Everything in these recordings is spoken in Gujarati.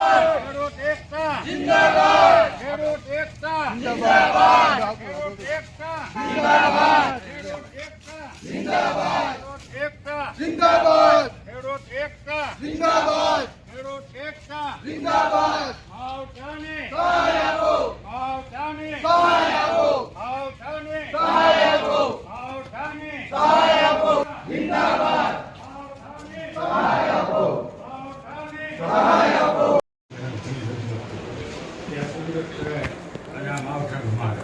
ખેડૂત એકતા જિંદાબાદ ખેડૂત એકતા જિંદાબાદ ખેડૂત એકતા જિંદાબાદ ખેડૂત એકતા જિંદાબાદ ખેડૂત એકતા જિંદાબાદ ખેડૂત એકતા જિંદાબાદ ખેડૂત એકતા જિંદાબાદ માવઠાને સહાય આપો માવઠાને સહાય આપો માવઠાને સહાય આપો માવઠાને સહાય આપો જિંદાબાદ માવઠાને સહાય આપો માવઠાને સહાય આપો ત્યાં કુદરત કરે અને આ માવઠાનું મારે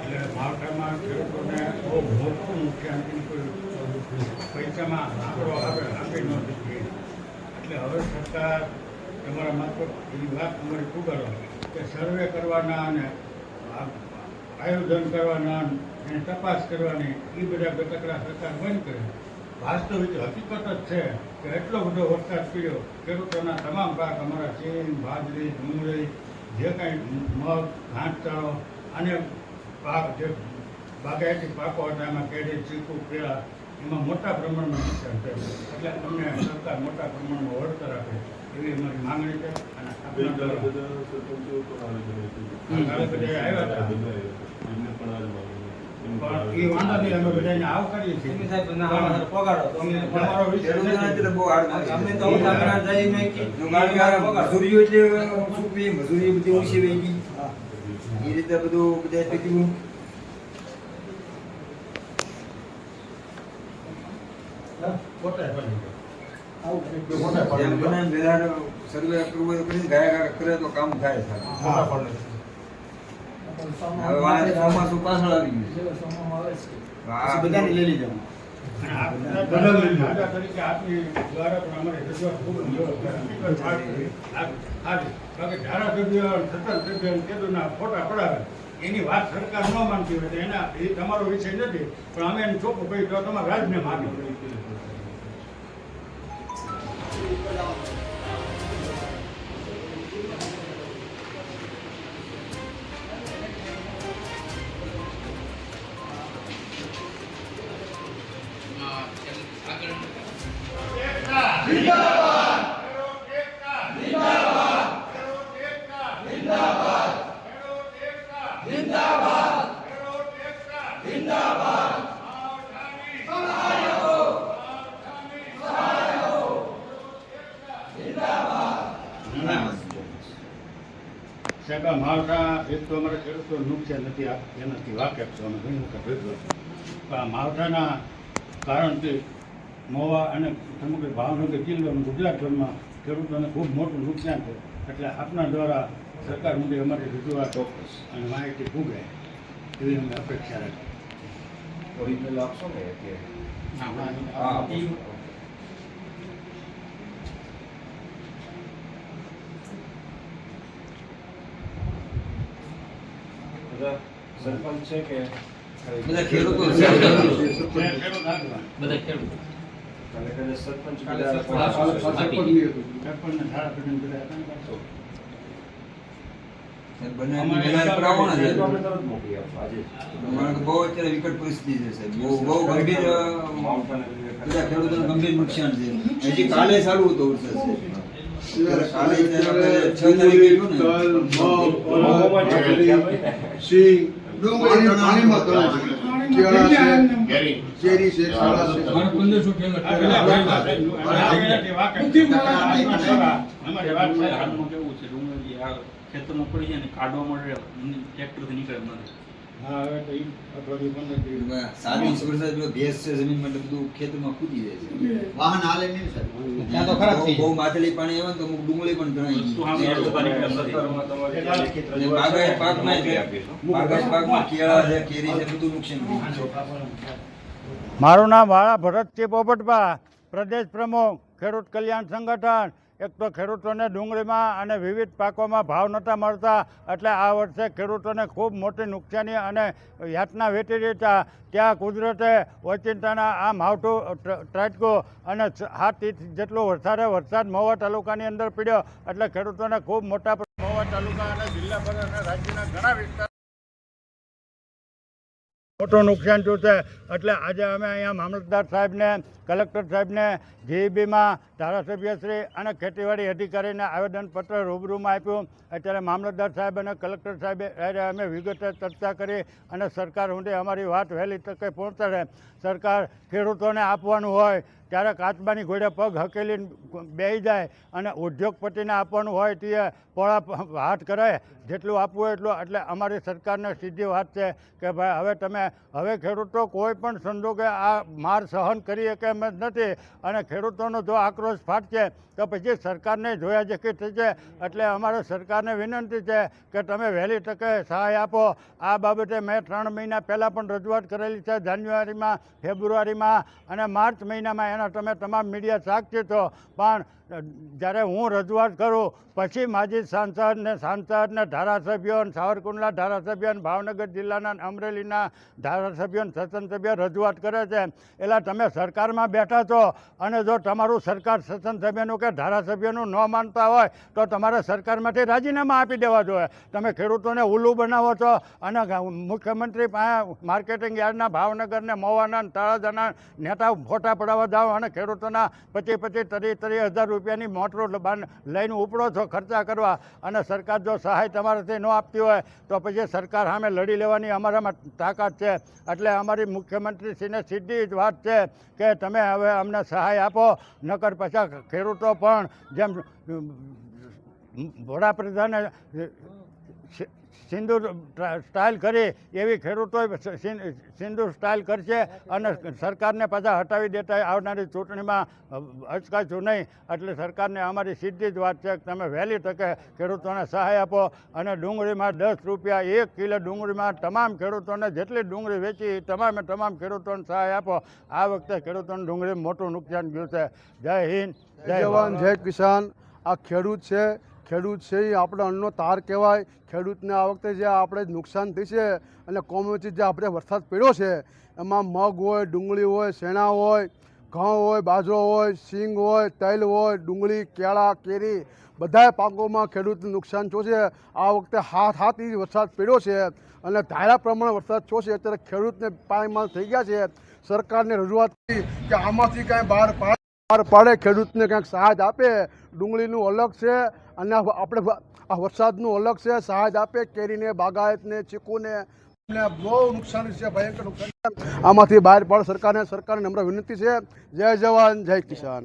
એટલે માવઠામાં ખેડૂતોને બહુ મોટું નુકસાન કોઈ હવે સરકાર તમારા કે સર્વે કરવાના અને આયોજન કરવાના અને તપાસ કરવાની એ બધા ગતકડા સરકાર બંધ કરે. વાસ્તવિક હકીકત જ છે કે એટલો બધો વરસાદ પડ્યો ખેડૂતોના તમામ પાક અમારા ચીન, બાજરી, ડુંગળી, જે કાંઈ મગ ઘાસચારો અને પાક જે બાગાયતી પાકો હતા, એમાં કેરી, ચીકુ, કેળા એમાં મોટા પ્રમાણમાં નુકસાન થયું એટલે તમને સરકાર મોટા પ્રમાણમાં વળતર આપે એવી અમારી માંગણી છે અને મજૂરી બધી ઓછી વહી ગઈ. એ રીતે બધું બધા તકલીફ પોતે બની ગયો જેમ બને એમ વહેલા સર્વે કરવું કરીને ગયા કરે તો કામ થાય હવે ચોમાસું પાછળ આવી ગયું. બધાને લઈ લીધા. ફોટા પડાવે. એની વાત સરકાર ન માનતી હોય તો એના એ તમારો વિષય નથી. પણ અમે એને ચોખ્ખું કહ્યું તો તમારે રાજને માની સાહેબ આ માવઠા એક તો અમારા ખેડૂતો નુકસાન નથી આપ એનાથી વાકેફ છો અમે ઘણી વખત રજૂઆત કરી. પણ આ માવઠાના કારણથી મહુવા અને સમગ્ર ભાવનગર જિલ્લો અને ગુજરાતભરમાં ખેડૂતોને ખૂબ મોટું નુકસાન છે. એટલે આપના દ્વારા સરકાર મુદ્દે અમારી રજૂઆત અને માહિતી પૂગે એવી અમે અપેક્ષા રાખી ઓરિજિનલ આપશો ને કે બધા સરપંચ છે કે? બધા ખેડૂતો. બધા ખેડૂતો. સરપંચ ગંભીર નુકસાન છે. હજી કાલે સારું હતું વરસાદ કાલે છ તારીખે ડુંગળી પાણીમાં તળે છે કેળા છે. ચેરી છે સાળા છે. અમારી વાત. છે. હાલમાં કેવું છે. ડુંગર આ ખેતરમાં પડી જાય ને કાઢવા માટે ટ્રેક્ટરથી નીકળે એમ નથી હા, હવે તો ઈ અઠવાડિયું પંદર દિવસ. સાત વરસાદ ભેંસ છે જમીન માટે બધું ખેતરમાં કૂદી જાય છે વાહન હાલે નહીં સાહેબ તો ખરાબ થઈ બહુ માથેલી પાણી આવે ને તો અમુક ડુંગળી પણ ઘણાઈ વસ્તુ સામે ગઈ અડધો તારીખે એમ નથી. સત્તરમાં તમારે જે લેખિત અને રજૂઆત બાગાયત છે, પાકમાં મોકલી છે. આપીશું. બાગાયત પાકમાં કેળા છે કેરી છે બધું નુકસાન મારું નામ વાળા ભરતસિંહ પોપટભા પ્રદેશ પ્રમુખ ખેડૂત કલ્યાણ સંગઠન એક તો ખેડૂતોને ડુંગળીમાં અને વિવિધ પાકોમાં ભાવ નહોતા મળતા, એટલે આ વર્ષે ખેડૂતોને ખૂબ મોટી નુકસાની અને યાતના વેઠી દીધા ત્યાં કુદરતે ઓચિંતાના આ માવઠું ટ- અને હાથ ઇંચ જેટલો વરસાદે વરસાદ મહુવા તાલુકાની અંદર પડ્યો, એટલે ખેડૂતોને ખૂબ મોટા મહુવા તાલુકા અને જિલ્લા અને રાજ્યના ઘણા વિસ્તાર મોટું નુકસાન થયું છે. એટલે આજે અમે અહીંયા મામલતદાર સાહેબને કલેક્ટર સાહેબને જીઈબીમાં ધારાસભ્યશ્રી અને ખેતીવાડી અધિકારીને આવેદનપત્ર રૂબરૂમાં આપ્યું. અત્યારે મામલતદાર સાહેબ અને કલેક્ટર સાહેબે અમે વિગતે ચર્ચા કરી અને સરકાર સુધી અમારી વાત વહેલી તકે પહોંચાડે સરકાર ખેડૂતોને આપવાનું હોય ત્યારે કાચબાની ઘોડે પગ હકેલીને બેસી જાય અને ઉદ્યોગપતિને આપવાનું હોય તે પોળા હાથ કરાય જેટલું આપવું હોય એટલું. એટલે અમારી સરકારને સીધી વાત છે કે ભાઈ, હવે તમે, હવે ખેડૂતો કોઈ પણ સંજોગે આ માર સહન કરી શકે એમ જ નથી. અને ખેડૂતોનો જો આક્રોશ ફાટશે, તો પછી સરકારને જોયા જેકી થશે એટલે અમારે સરકારને વિનંતી છે કે તમે વહેલી તકે સહાય આપો. આ બાબતે મેં ત્રણ મહિના પહેલાં પણ રજૂઆત કરેલી છે, જાન્યુઆરીમાં, ફેબ્રુઆરીમાં અને માર્ચ મહિનામાં એના તમે તમામ મીડિયા સાક્ષી છો. પણ જ્યારે હું રજૂઆત કરું, પછી માજી સાંસદ ને સાંસદ ને ધારાસભ્યો ને સાવરકુંડલા ધારાસભ્ય અને ભાવનગર જિલ્લાના અમરેલીના ધારાસભ્યો ને સચન રજૂઆત કરે છે. એટલે તમે સરકારમાં બેઠા છો અને જો તમારું સરકાર સભ્યનું કે ધારાસભ્યનું ન માનતા હોય, તો તમારે સરકારમાંથી રાજીનામા આપી દેવા જોઈએ. તમે ખેડૂતોને ઉલ્લુ બનાવો છો અને મુખ્યમંત્રી પાસે માર્કેટિંગ યાર્ડના ભાવનગરને મવાના તળાજાના નેતા ફોટા પડાવવા જાઓ અને ખેડૂતોના પચીસ પચીસ, ત્રીસ ત્રીસ હજાર રૂપિયાની મોટરો લઈને ઉપડો છો, ખર્ચા કરવા. અને સરકાર જો સહાય તમારાથી ન આપતી હોય, તો પછી સરકાર સામે લડી લેવાની અમારામાં તાકાત છે. એટલે અમારી મુખ્યમંત્રીશ્રીને સીધી જ વાત છે કે તમે હવે અમને સહાય આપો. નકર પછી ખેડૂતો પણ જેમ વડાપ્રધાને સિંદૂર સ્ટાઇલ કરી એવી ખેડૂતોએ સિંદૂર સ્ટાઇલ કરશે અને સરકારને પાછા હટાવી દેતા આવનારી ચૂંટણીમાં અચકાશું નહીં. એટલે સરકારને અમારી સીધી જ વાત છે કે તમે વહેલી તકે ખેડૂતોને સહાય આપો અને ડુંગળીમાં દસ રૂપિયા એક કિલો ડુંગળીમાં તમામ ખેડૂતોને જેટલી ડુંગળી વેચી તમામે તમામ ખેડૂતોને સહાય આપો. આ વખતે ખેડૂતોને ડુંગળી મોટું નુકસાન ગયું છે. જય હિન્દ જય જવાન જય કિસાન. આ ખેડૂત છે ખેડૂત છે એ આપણે અન્નનો તાર કહેવાય. ખેડૂતને આ વખતે જે આપણે નુકસાન થઈ છે અને કોમોચી જે આપણે વરસાદ પડ્યો છે, એમાં મગ હોય, ડુંગળી હોય, શેણા હોય, ઘઉં હોય, બાજરો હોય, સિંગ હોય, તૈલ હોય, ડુંગળી, કેળા, કેરી બધાય પાકોમાં ખેડૂતને નુકસાન થયું છે આ વખતે હાથ હાથ વરસાદ પડ્યો છે અને ધારા પ્રમાણે વરસાદ થયો છે અત્યારે ખેડૂતને પાયમાલ થઈ ગયા છે. સરકારને રજૂઆત કરી કે આમાંથી કાંઈ બહાર પાડે બહાર પાડે, ખેડૂતને કંઈક સહાય આપે, ડુંગળીનું અલગ છે અને આપણે આ વરસાદનું અલગ છે, સહાય આપે, કેરીને, બાગાયતને, ચીકુને બહુ નુકસાન છે, ભયંકર નુકસાન આમાંથી બહાર પાડે સરકારને સરકારને નમ્ર વિનંતી છે. જય જવાન, જય કિસાન.